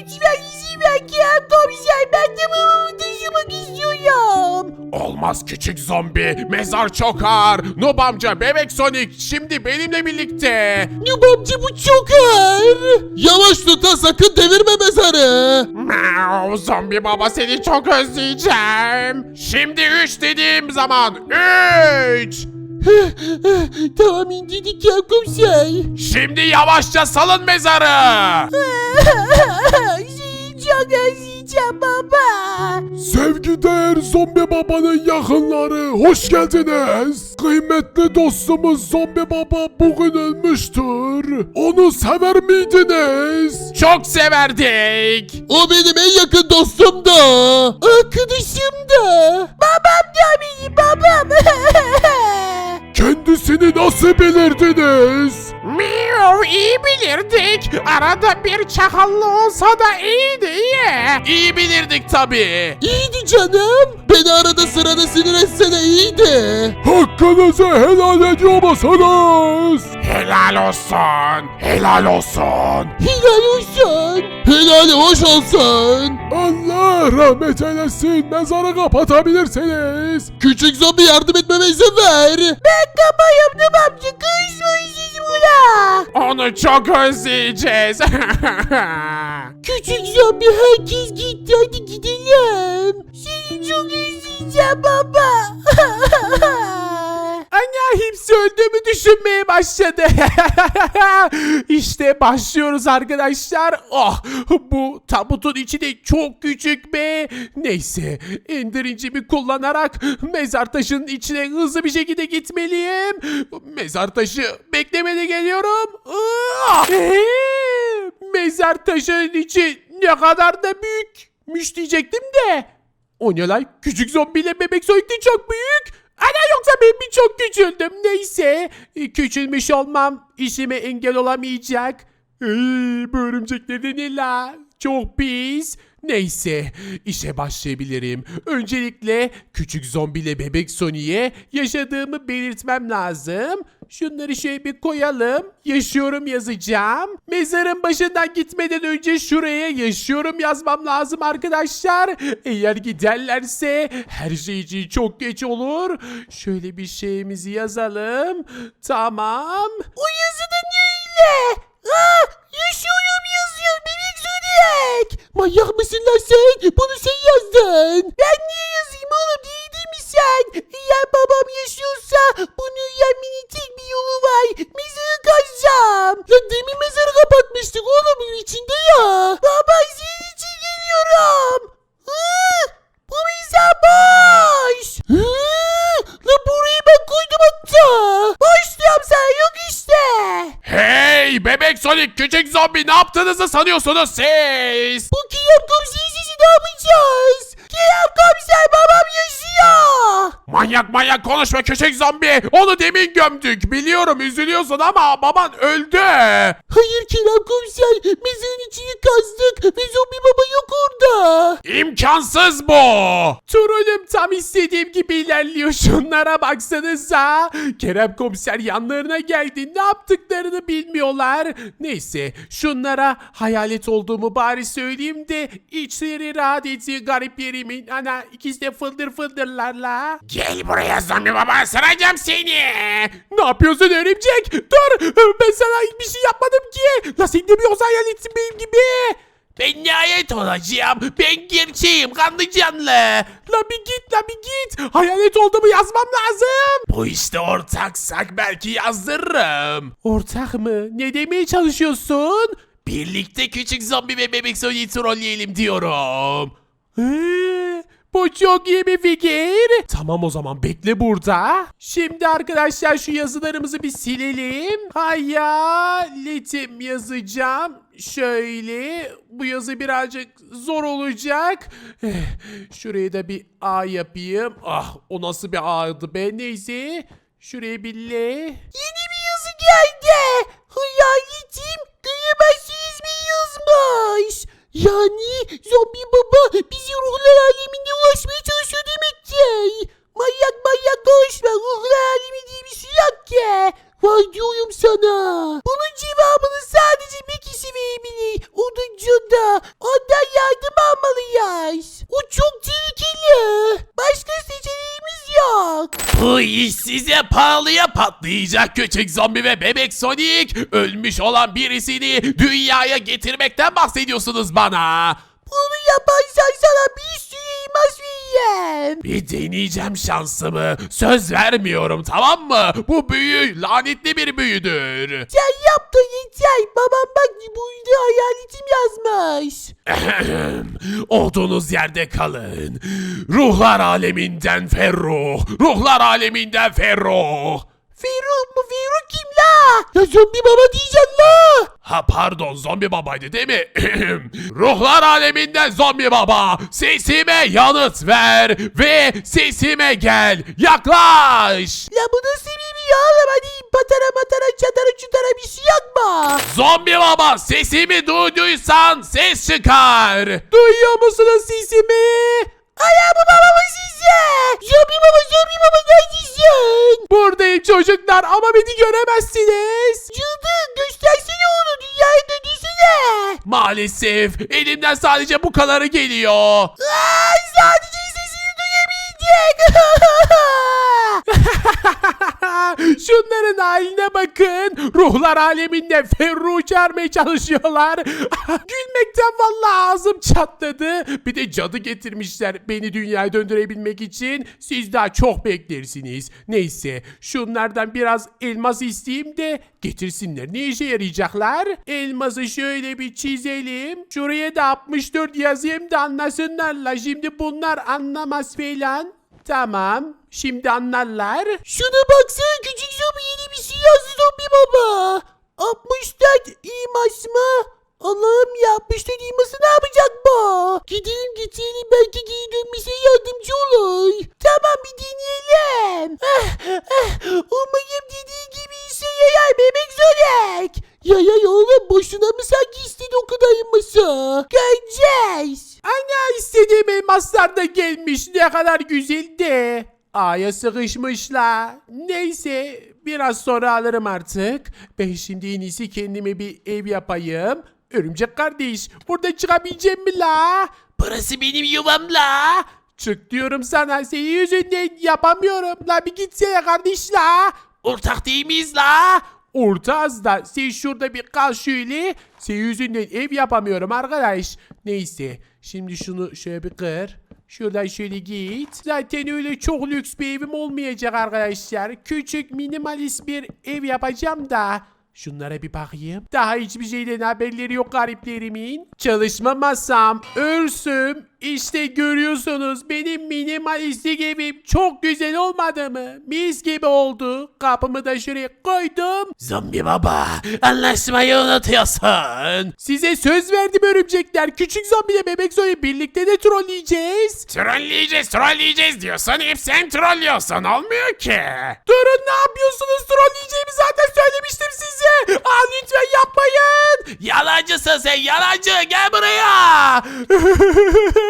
lütfen izin ver Kerem komiser. Ben de babamı taşımak istiyorum. Olmaz küçük zombi. Mezar çok ağır. Noob amca, bebek Sonic şimdi benimle birlikte. Nub amca bu çok ağır. Yavaş tut ha sakın devirme mezarı. Miau, zombi baba seni çok özleyeceğim. Şimdi 3 dediğim zaman 3. tamam indirdik Kerem komiser. Şimdi yavaşça salın mezarı. Çok özleyeceğim baba. Sevgideğer zombi babanın yakınları hoş geldiniz. Kıymetli dostumuz zombi baba bugün ölmüştür. Onu sever miydiniz? Çok severdik. O benim en yakın dostumdu. Arkadaşım da. Babam da benim babam. Kendisini nasıl bilirdiniz? Miau iyi bilirdik. Arada bir çakallı olsa da iyiydi iyi. İyi bilirdik tabii. İyiydi canım. Beni arada sırada sinir etse de iyiydi. Hakkınızı helal ediyor musunuz? Helal olsun. Helal olsun. Helal olsun. Helali hoş olsun. Allah rahmet eylesin. Mezarı kapatabilirsiniz. Küçük zombi yardım etmeme izin ver. Ben kabayım amca. Kızmayın siz buna. Onu çok özleyeceğiz. Küçük zombi herkes gitti hadi gidelim. Seni çok özleyeceğim baba. Ana hepsi öldüğümü düşünmeye başladı. işte başlıyoruz arkadaşlar. Oh bu tabutun içi de çok küçük be. Neyse indirincimi kullanarak mezar taşının içine hızlı bir şekilde gitmeliyim. Mezar taşı beklemede geliyorum. Ah! Mezar taşının içi ne kadar da büyükmüş diyecektim de. O ne lan? Küçük zombiyle bebek soyuktu çok büyük. Ana yoksa ben mi çok küçüldüm? Neyse. e, Küçülmüş olmam işime engel olamayacak. Ey, bu örümcekler de ne la? Çok pis. Neyse işe başlayabilirim. Öncelikle küçük zombiyle bebek Sony'e yaşadığımı belirtmem lazım. Şunları şöyle bir koyalım. Yaşıyorum yazacağım. Mezarın başından gitmeden önce şuraya yaşıyorum yazmam lazım arkadaşlar. Eğer giderlerse her şey için çok geç olur. Şöyle bir şeyimizi yazalım. Tamam. o yazıda ne öyle? Ah, yaşıyorum yazıyor bebek zodyak. Manyak mısın lan sen? Bunu sen yazdın. Ben niye yazayım oğlum değildin mi sen? Eğer babam yaşıyorsa bunu yenmenin tek bir yolu var. Mezarı kazacağım. Lan demin mezarı kapatmıştık oğlum içinde ya. Baba senin için geliyorum. Hı, bu mezar boş. Hı, lan burayı ben koydum hatta. Boş diyorum sana yok işte. Hey Sonic küçük zombi ne yaptığınızı sanıyorsunuz siz? Bu Kerem komiserin sesi ne? Manyak manyak konuşma küçük zombi. Onu demin gömdük. Biliyorum üzülüyorsun ama baban öldü. Hayır Kerem komiser mezarın içini kazdık ve zombi baba yok orada. İmkansız bu. Trolüm tam istediğim gibi ilerliyor. Şunlara baksanıza. Kerem komiser yanlarına geldi. Ne yaptıklarını bilmiyorlar. Neyse şunlara hayalet olduğumu bari söyleyeyim de içleri rahat etsin garip yerimin. Ana ikisi de fıldır fıldırlarla. Gel buraya zombi baba ısıracağım seni. Ne yapıyorsun örümcek? Dur ben sana hiçbir şey yapmadım ki. La sen de bir olsa hayaletsin benim gibi. Ben nihayet olacağım. Ben gerçeğim kanlı canlı. La bir git la bir git. Hayalet olduğumu yazmam lazım. Bu işte ortaksak belki yazdırırım. Ortak mı? Ne demeye çalışıyorsun? Birlikte küçük zombi ve bebek Sony'yi trolleyelim diyorum. Ee, bu çok iyi bir fikir. Tamam o zaman bekle burada. Şimdi arkadaşlar şu yazılarımızı bir silelim. Hayaletim yazacağım. Şöyle bu yazı birazcık zor olacak. Eh, Şuraya da bir A yapayım. Ah o nasıl bir A'ydı be neyse. Şuraya bir L. Yeni bir yazı geldi. Hayaletim duyamazsınız mi yazmış. Yani zombi baba bizi ruhlar pahalıya patlayacak küçük zombi ve bebek Sonic. Ölmüş olan birisini dünyaya getirmekten bahsediyorsunuz bana. Bunu yaparsan sana bir sürü elmas vereyim. Bir deneyeceğim şansımı. Söz vermiyorum tamam mı? Bu büyü lanetli bir büyüdür. Sen yaptın yeter. Babam bak burada hayaletim yazmış. Olduğunuz yerde kalın. Ruhlar aleminden Ferruh. Ruhlar aleminden Ferruh. Ferruh mu? Ferruh kim la? Ya zombi baba diyeceksin la. Ha pardon zombi babaydı değil mi? Ruhlar aleminden zombi baba. Sesime yanıt ver ve sesime gel. Yaklaş. La bu nasıl bir ya? Hadi patara matara çatara çutara bir şey yapma. Zombi baba sesimi duyduysan ses çıkar. Duyuyor musunuz sesimi? Ana bu babamın sesi. Zombi baba zombi baba neredesin? Buradayım çocuklar ama beni göremezsiniz. Çılgın göstersene onu dünyaya döndürsene. Maalesef elimden sadece bu kadarı geliyor. Aa, sadece sesini duyabildik. Şunların haline bakın. Ruhlar aleminde Ferruh çağırmaya çalışıyorlar. Gülmekten vallahi ağzım çatladı. Bir de cadı getirmişler beni dünyaya döndürebilmek için. Siz daha çok beklersiniz. Neyse şunlardan biraz elmas isteyeyim de getirsinler. Ne işe yarayacaklar? Elması şöyle bir çizelim. Şuraya da 64 yazayım da anlasınlarla. Şimdi bunlar anlamaz falan. Tamam. Şimdi anlarlar. Şuna baksana küçük zombi yeni bir şey yazdı zombi baba. 64 imas mı? Allah'ım ya 64 iması ne yapacak bu? Gidelim getirelim belki geri dönmesine yardımcı olur. Tamam bir deneyelim. Ah, ah, Umarım dediği gibi işe yarar bebek Zonek. Yayay oğlum boşuna mı sanki istedi o kadar elması? Göreceğiz. Ana istediğim elmaslar da gelmiş. Ne kadar güzel. A'ya sıkışmışlar. Neyse biraz sonra alırım artık. Ben şimdi en iyisi kendime bir ev yapayım. Örümcek kardeş burada çıkabileceğim mi la? Burası benim yuvam la. Çık diyorum sana senin yüzünden yapamıyorum. La bir gitsene kardeş la. Ortak değil miyiz la? Ortağız da sen şurada bir kal şöyle. Senin yüzünden ev yapamıyorum arkadaş. Neyse şimdi şunu şöyle bir kır. Şuradan şöyle git. Zaten öyle çok lüks bir evim olmayacak arkadaşlar. Küçük minimalist bir ev yapacağım da. Şunlara bir bakayım. Daha hiçbir şeyden haberleri yok gariplerimin. Çalışma masam, örsüm. İşte görüyorsunuz benim minimalistik evim çok güzel olmadı mı? Mis gibi oldu. Kapımı da şuraya koydum. Zombi baba anlaşmayı unutuyorsun. Size söz verdim örümcekler. Küçük zombi ile bebek zombi birlikte de trolleyeceğiz. Trolleyeceğiz trolleyeceğiz diyorsan hep sen trollüyorsun olmuyor ki. Durun ne yapıyorsunuz trolleyeceğimi zaten söylemiştim size. Aa lütfen yapmayın. Yalancısın sen yalancı gel buraya.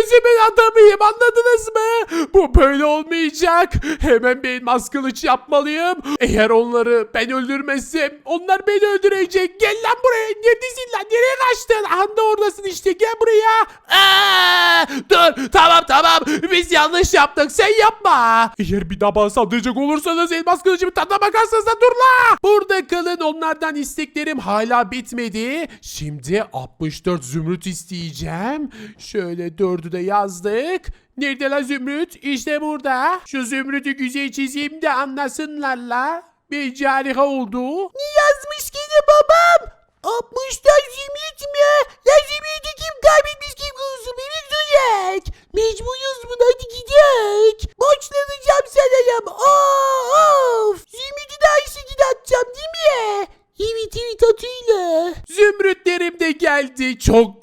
gözümün adamıyım anladınız mı? Bu böyle olmayacak. Hemen bir elmas yapmalıyım. Eğer onları ben öldürmezsem onlar beni öldürecek. Gel lan buraya. Neredesin lan? Nereye kaçtın? Anda oradasın işte. Gel buraya. Aa, dur. Tamam tamam. Biz yanlış yaptık. Sen yapma. Eğer bir daha bana saldıracak olursanız elmas kılıcımı tadına bakarsanız da dur la. Burada kalın. Onlardan isteklerim hala bitmedi. Şimdi 64 zümrüt isteyeceğim. Şöyle 4 da yazdık. Nerede la Zümrüt? İşte burada. Şu Zümrüt'ü güzel çizeyim de anlasınlar la. Bir harika oldu. Ne yazmış gene babam? 60'tan Zümrüt mü? Ya Zümrüt'ü kim kaybetmiş kim kurusu beni duyak. Mecburuz buna hadi gidelim. Borçlanacağım sana ya. Of. Zümrüt'ü de Ayşe atacağım değil mi? Evet evet atıyla. Zümrütlerim de geldi. Çok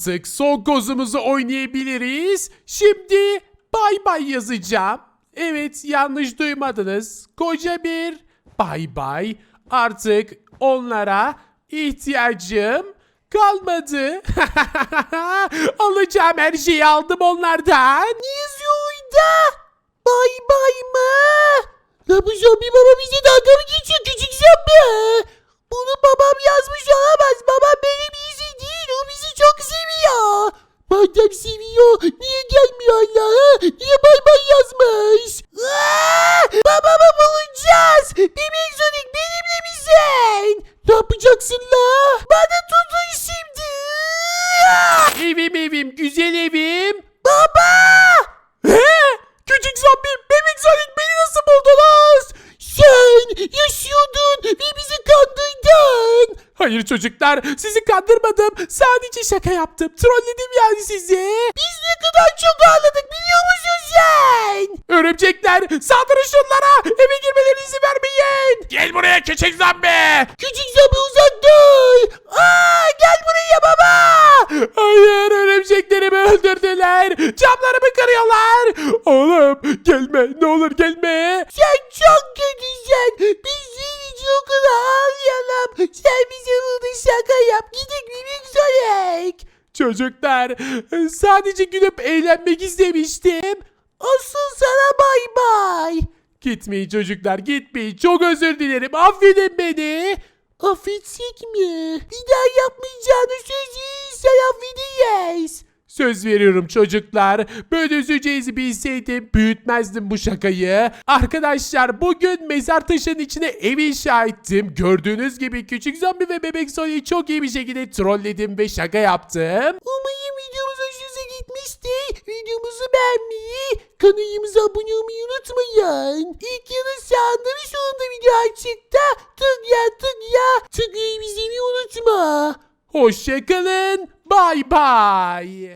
Artık son kozumuzu oynayabiliriz. Şimdi bay bay yazacağım. Evet yanlış duymadınız. Koca bir bay bay. Artık onlara ihtiyacım kalmadı. Alacağım her şeyi aldım onlardan. Ne yazıyor orada? Bay bay mı? La bu zombi baba bize dalga mı geçiyor küçük zombi? Çocuklar. Sizi kandırmadım. Sadece şaka yaptım. Trolledim yani sizi. Biz ne kadar çok ağladık biliyor musun sen? Örümcekler saldırın şunlara. Eve girmelerine izin vermeyin. Gel buraya küçük zombi. Küçük zombi uzak dur. Aa, gel buraya baba. Hayır örümceklerimi öldürdüler. Camlarımı kırıyorlar. Oğlum gelme ne olur gelme. Sen çok kötüsün. Biz o kadar ağlayalım. Sen bize burada şaka yap. Gidin bebek Sonic. Çocuklar sadece gülüp eğlenmek istemiştim. Asıl sana bay bay. Gitmeyin çocuklar gitmeyin. Çok özür dilerim. Affedin beni. Affetsek mi? Bir daha yapmayacağını söz verirsen affedeceğiz. Söz veriyorum çocuklar. Böyle üzüleceğinizi bilseydim büyütmezdim bu şakayı. Arkadaşlar bugün mezar taşının içine ev inşa ettim. Gördüğünüz gibi küçük zombi ve bebek Sony'yi çok iyi bir şekilde trolledim ve şaka yaptım. Umarım videomuz hoşunuza gitmiştir. Videomuzu beğenmeyi, kanalımıza abone olmayı unutmayın. İlk yarı sağında ve sonunda video açıkta. Tıkla tıkla tıklayı izlemeyi unutma. Hoşçakalın. Bay bay.